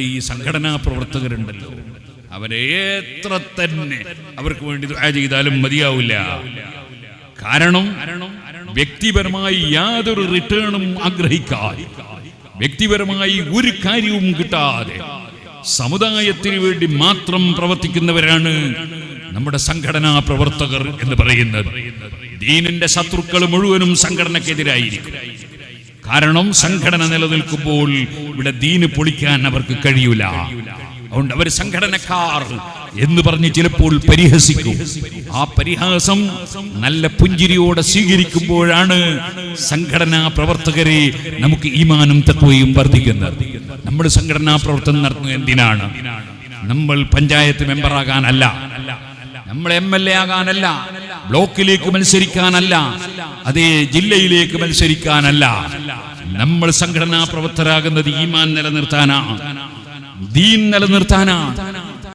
ഈ സംഘടനാ പ്രവർത്തകരുണ്ടല്ലോ. അവരെ എത്ര തന്നെ അവർക്ക് വേണ്ടി ദുആ ചെയ്താലും മതിയാവില്ല. കാരണം വ്യക്തിപരമായി യാതൊരു റിട്ടേണും ആഗ്രഹിക്കാതെ വ്യക്തിപരമായി ഒരു കാര്യവും കിട്ടാതെ സമുദായത്തിന് വേണ്ടി മാത്രം പ്രവർത്തിക്കുന്നവരാണ് നമ്മുടെ സംഘടനാ പ്രവർത്തകർ എന്ന് പറയുന്നത്. ദീനിന്റെ ശത്രുക്കൾ മുഴുവനും സംഘടനക്കെതിരായിരിക്കും. കാരണം സംഘടന നിലനിൽക്കുമ്പോൾ ഇവിടെ ദീന് പൊളിക്കാൻ അവർക്ക് കഴിയൂല. അതുകൊണ്ട് അവർ സംഘടനക്കാർ എന്ന് പറഞ്ഞ് ചിലപ്പോൾ പരിഹസിക്കും. ആ പരിഹാസം നല്ല പുഞ്ചിരിയോടെ സ്വീകരിക്കുമ്പോഴാണ് സംഘടനാ പ്രവർത്തകരെ നമുക്ക് ഈമാനും തത്വയും വർദ്ധിക്കുന്നത്. നമ്മൾ സംഘടനാ പ്രവർത്തനം നടത്തുന്നത് എന്തിനാണ്? നമ്മൾ പഞ്ചായത്ത് മെമ്പറാകാനല്ല. നമ്മൾ എം എൽ എ ആകാനല്ല. ബ്ലോക്കിലേക്ക് മത്സരിക്കാനല്ല. അതേ ജില്ലയിലേക്ക് മത്സരിക്കാനല്ല. നമ്മൾ സംഘടനാ പ്രവർത്തരാകുന്നത് ഈമാൻ നിലനിർത്താനാ. ദീൻ നിലനിർത്താനാ.